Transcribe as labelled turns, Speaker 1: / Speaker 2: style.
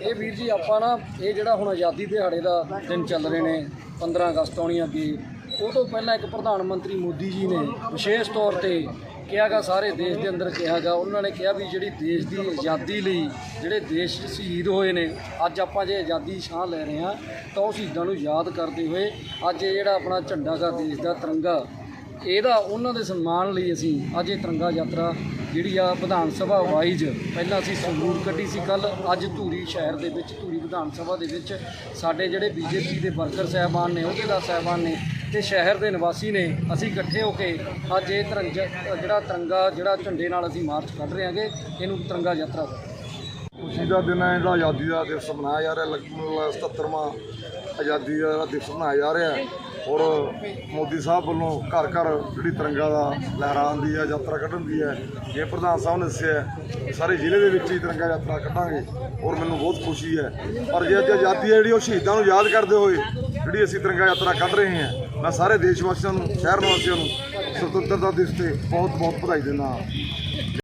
Speaker 1: ਇਹ ਵੀਰ ਜੀ, ਆਪਾਂ ਨਾ ਇਹ ਜਿਹੜਾ ਹੁਣ ਆਜ਼ਾਦੀ ਦਿਹਾੜੇ ਦਾ ਦਿਨ ਚੱਲ ਰਹੇ ਨੇ 15 ਅਗਸਤ ਆਉਣੀ ਅੱਗੇ, ਉਹ ਤੋਂ ਪਹਿਲਾਂ ਇੱਕ ਪ੍ਰਧਾਨ ਮੰਤਰੀ ਮੋਦੀ ਜੀ ਨੇ ਵਿਸ਼ੇਸ਼ ਤੌਰ ਤੇ ਕਿਹਾਗਾ ਸਾਰੇ ਦੇਸ਼ ਦੇ ਅੰਦਰ ਕਿਹਾਗਾ ਉਹਨਾਂ ਨੇ ਕਿਹਾ ਵੀ ਜਿਹੜੀ ਦੇਸ਼ ਦੀ ਆਜ਼ਾਦੀ ਲਈ ਜਿਹੜੇ ਦੇਸ਼ ਸ਼ਹੀਦ ਹੋਏ ਨੇ, ਅੱਜ ਆਪਾਂ ਜੇ ਆਜ਼ਾਦੀ ਦੀ ਛਾਂ ਲੈ ਰਹੇ ਹਾਂ, ਤਾਂ ਉਹ ਸ਼ਹੀਦਾਂ ਨੂੰ ਯਾਦ ਕਰਦੇ ਹੋਏ ਅੱਜ ਇਹ ਜਿਹੜਾ ਆਪਣਾ ਝੰਡਾ ਗਾ, ਦੇਸ਼ ਦਾ ਤਿਰੰਗਾ ਇਹਦਾ ਉਹਨਾਂ ਦੇ ਸਨਮਾਨ ਲਈ ਅਸੀਂ ਅੱਜ ਇਹ ਤਿਰੰਗਾ ਯਾਤਰਾ ਜਿਹੜੀ ਆ ਵਿਧਾਨ ਸਭਾ ਵਾਈਜ਼ ਪਹਿਲਾਂ ਅਸੀਂ ਸੰਗਰੂਰ ਕੱਢੀ ਸੀ ਕੱਲ ਅੱਜ ਧੂਰੀ ਸ਼ਹਿਰ ਦੇ ਵਿੱਚ, ਧੂਰੀ ਵਿਧਾਨ ਸਭਾ ਦੇ ਵਿੱਚ ਸਾਡੇ ਜਿਹੜੇ ਬੀਜੇਪੀ ਦੇ ਵਰਕਰ ਸਾਹਿਬਾਨ ਨੇ ਅਹੁਦੇਦਾਰ ਸਾਹਿਬਾਨ ਨੇ ਤੇ ਸ਼ਹਿਰ ਦੇ ਨਿਵਾਸੀ ਨੇ, ਅਸੀਂ ਇਕੱਠੇ ਹੋ ਕੇ ਅੱਜ ਇਹ ਤਿਰੰਗ ਜਿਹੜਾ ਤਿਰੰਗਾ, ਜਿਹੜਾ ਝੰਡੇ ਨਾਲ ਅਸੀਂ ਮਾਰਚ ਕੱਢ ਰਹੇ ਹਾਂਗੇ, ਇਹਨੂੰ ਤਿਰੰਗਾ ਯਾਤਰਾ
Speaker 2: ਖੁਸ਼ੀ ਦਾ ਦਿਨ ਹੈ ਜਿਹੜਾ ਆਜ਼ਾਦੀ ਦਾ ਦਿਵਸ ਮਨਾਇਆ ਜਾ ਰਿਹਾ, ਲਗਭਗ 77ਵਾਂ ਆਜ਼ਾਦੀ ਦਾ ਦਿਵਸ ਮਨਾਇਆ ਜਾ ਰਿਹਾ। ਔਰ ਮੋਦੀ ਸਾਹਿਬ ਵੱਲੋਂ ਘਰ ਘਰ ਜਿਹੜੀ ਤਿਰੰਗਾ ਦਾ ਲਹਿਰਾਉਣ ਦੀ ਹੈ, ਯਾਤਰਾ ਕੱਢਣ ਦੀ ਹੈ, ਜੇ ਪ੍ਰਧਾਨ ਸਾਹਿਬ ਨੇ ਦੱਸਿਆ ਸਾਰੇ ਜ਼ਿਲ੍ਹੇ ਦੇ ਵਿੱਚ ਹੀ ਤਿਰੰਗਾ ਯਾਤਰਾ ਕੱਢਾਂਗੇ, ਔਰ ਮੈਨੂੰ ਬਹੁਤ ਖੁਸ਼ੀ ਹੈ। ਔਰ ਜੇ ਅੱਜ ਆਜ਼ਾਦੀ ਹੈ ਜਿਹੜੀ, ਉਹ ਸ਼ਹੀਦਾਂ ਨੂੰ ਯਾਦ ਕਰਦੇ ਹੋਏ ਜਿਹੜੀ ਅਸੀਂ ਤਿਰੰਗਾ ਯਾਤਰਾ ਕੱਢ ਰਹੇ ਹਾਂ, ਮੈਂ ਸਾਰੇ ਦੇਸ਼ ਵਾਸੀਆਂ ਨੂੰ, ਸ਼ਹਿਰ ਨਿਵਾਸੀਆਂ ਨੂੰ ਸੁਤੰਤਰਤਾ ਦਿਵਸ ਤੇ ਬਹੁਤ ਬਹੁਤ ਵਧਾਈ ਦਿੰਦਾ ਹਾਂ।